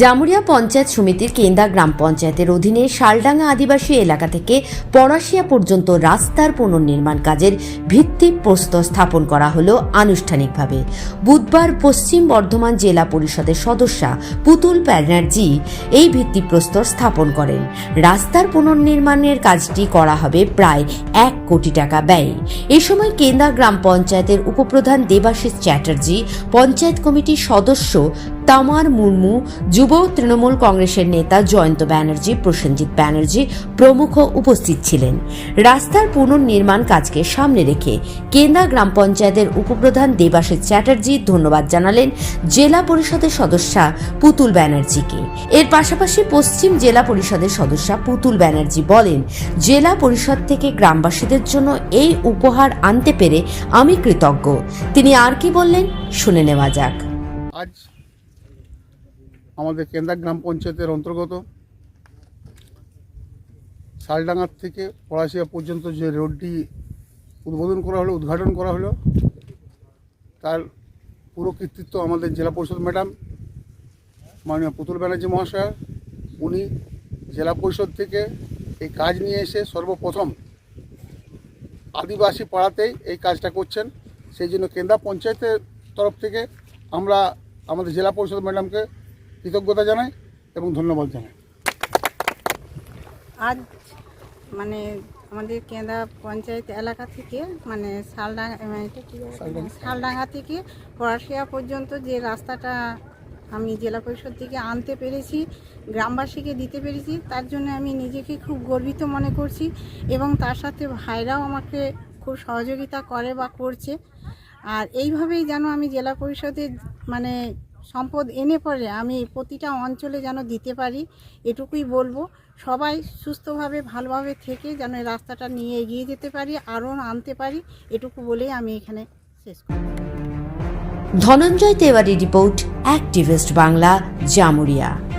জামুরিয়া পঞ্চায়েত সমিতির কেন্দা গ্রাম পঞ্চায়েতের অধীনে শালডাঙ্গা আদিবাসী এলাকা থেকে পরাশিয়া পর্যন্ত রাস্তার পুনর্নির্মাণ কাজের ভিত্তি প্রস্তর স্থাপন করা হলো আনুষ্ঠানিকভাবে। বুধবার পশ্চিম বর্ধমান জেলা পরিষদের সদস্যা পুতুল ব্যানার্জি এই ভিত্তিপ্রস্তর স্থাপন করেন। রাস্তার পুনর্নির্মাণের কাজটি করা হবে প্রায় এক কোটি টাকা ব্যয়। এ সময় কেন্দা গ্রাম পঞ্চায়েতের উপপ্রধান দেবাশিস চ্যাটার্জি, পঞ্চায়েত কমিটির সদস্য তামার মুর্মু, যুব তৃণমূল কংগ্রেসের নেতা জয়ন্ত ব্যানার্জি, প্রসেনজিৎ ব্যানার্জি প্রমুখ উপস্থিত ছিলেন। রাস্তার পুনর্নির্মাণ কাজকে সামনে রেখে কেন্দা গ্রাম পঞ্চায়েতের উপপ্রধান দেবাশিস চ্যাটার্জি ধন্যবাদ জানালেন জেলা পরিষদের সদস্যা পুতুল ব্যানার্জিকে। এর পাশাপাশি পশ্চিম জেলা পরিষদের সদস্যা পুতুল ব্যানার্জি বলেন, জেলা পরিষদ থেকে গ্রামবাসীদের জন্য এই উপহার আনতে পেরে আমি কৃতজ্ঞ। তিনি আর কি বললেন, শুনে নেওয়া যাক। আজ আমাদের কেন্দ্রা গ্রাম পঞ্চায়েতের অন্তর্গত। শালডাঙ্গার থেকে পলাশিয়া পর্যন্ত যে রোডটি উদ্বোধন করা হলো, উদ্ঘাটন করা হলো, তার পুরো কৃতিত্ব আমাদের জেলা পরিষদ ম্যাডাম, মাননীয় পুতুল ব্যানার্জি মহাশয়, উনি জেলা পরিষদ থেকে এই কাজ নিয়ে এসে সর্বপ্রথম আদিবাসী পাড়াতেই এই কাজটা করছেন। সেই জন্য কেন্দ্রা পঞ্চায়েতের তরফ থেকে আমরা আমাদের জেলা পরিষদ ম্যাডামকে কৃতজ্ঞতা জানাই এবং ধন্যবাদ জানাই আজ মানে আমাদের কেন্দ্রা পঞ্চায়েত এলাকা থেকে মানে শালডাঙ্গা মানে? শালডাঙ্গা। শালডাঙ্গা থেকে পড়াশিয়া পর্যন্ত যে রাস্তাটা আমি জেলা পরিষদ থেকে আনতে পেরেছি গ্রামবাসীকে দিতে পেরেছি তার জন্য আমি নিজেকে খুব গর্বিত মনে করছি এবং তার সাথে ভাইরাও আমাকে খুব সহযোগিতা করে বা করছে আর এইভাবেই যেন আমি জেলা পরিষদের মানে সম্পদ এনে পরে আমি প্রতিটা অঞ্চলে যেন দিতে পারি, এটুকুই বলব। সবাই সুস্থভাবে, ভালোভাবে থেকে যেন রাস্তাটা নিয়ে এগিয়ে যেতে পারি, আরও আনতে পারি, এটুকু বলেই আমি এখানে শেষ করি ধনঞ্জয় তেওয়ারি রিপোর্ট, অ্যাক্টিভিস্ট বাংলা, জামুরিয়া।